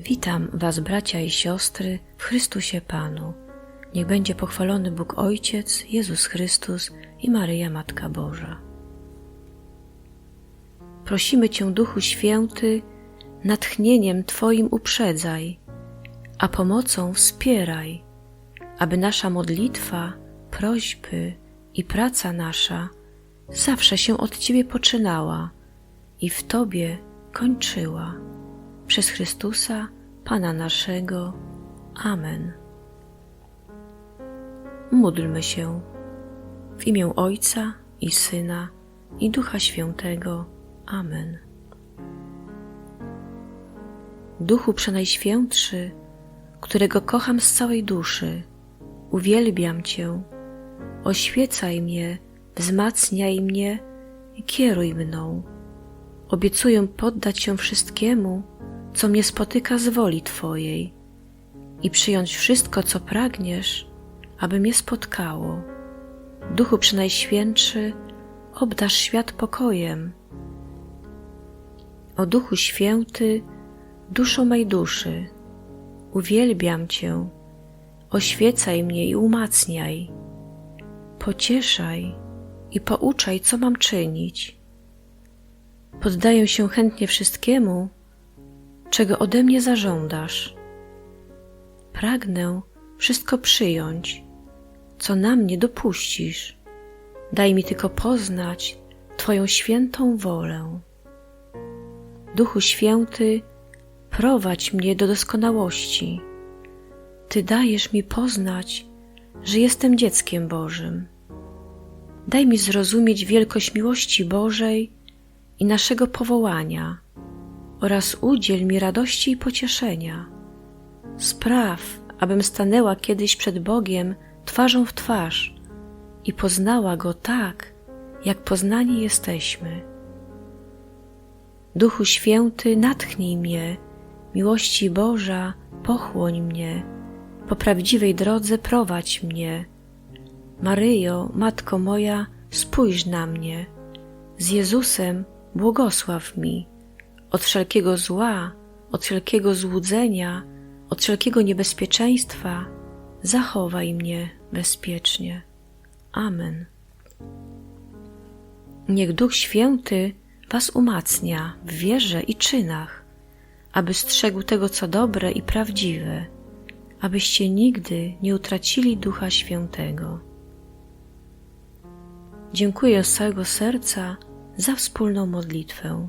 Witam Was, bracia i siostry, w Chrystusie Panu. Niech będzie pochwalony Bóg Ojciec, Jezus Chrystus i Maryja Matka Boża. Prosimy Cię, Duchu Święty, natchnieniem Twoim uprzedzaj, a pomocą wspieraj, aby nasza modlitwa, prośby i praca nasza zawsze się od Ciebie poczynała i w Tobie kończyła. Przez Chrystusa, Pana naszego. Amen. Módlmy się w imię Ojca i Syna i Ducha Świętego. Amen. Duchu Przenajświętszy, którego kocham z całej duszy, uwielbiam Cię, oświecaj mnie, wzmacniaj mnie i kieruj mną. Obiecuję poddać się wszystkiemu, co mnie spotyka z woli Twojej i przyjąć wszystko, co pragniesz, aby mnie spotkało. Duchu Przynajświętszy, obdasz świat pokojem. O Duchu Święty, duszo mej duszy, uwielbiam Cię, oświecaj mnie i umacniaj, pocieszaj i pouczaj, co mam czynić. Poddaję się chętnie wszystkiemu, czego ode mnie zażądasz. Pragnę wszystko przyjąć, co na mnie dopuścisz. Daj mi tylko poznać Twoją świętą wolę. Duchu Święty, prowadź mnie do doskonałości. Ty dajesz mi poznać, że jestem dzieckiem Bożym. Daj mi zrozumieć wielkość miłości Bożej i naszego powołania oraz udziel mi radości i pocieszenia. Spraw, abym stanęła kiedyś przed Bogiem twarzą w twarz i poznała Go tak, jak poznani jesteśmy. Duchu Święty, natchnij mnie, miłości Boża, pochłoń mnie, po prawdziwej drodze prowadź mnie. Maryjo, Matko moja, spójrz na mnie. Z Jezusem błogosław mi od wszelkiego zła, od wszelkiego złudzenia, od wszelkiego niebezpieczeństwa, zachowaj mnie bezpiecznie. Amen. Niech Duch Święty Was umacnia w wierze i czynach, aby strzegł tego, co dobre i prawdziwe, abyście nigdy nie utracili Ducha Świętego. Dziękuję z całego serca za wspólną modlitwę.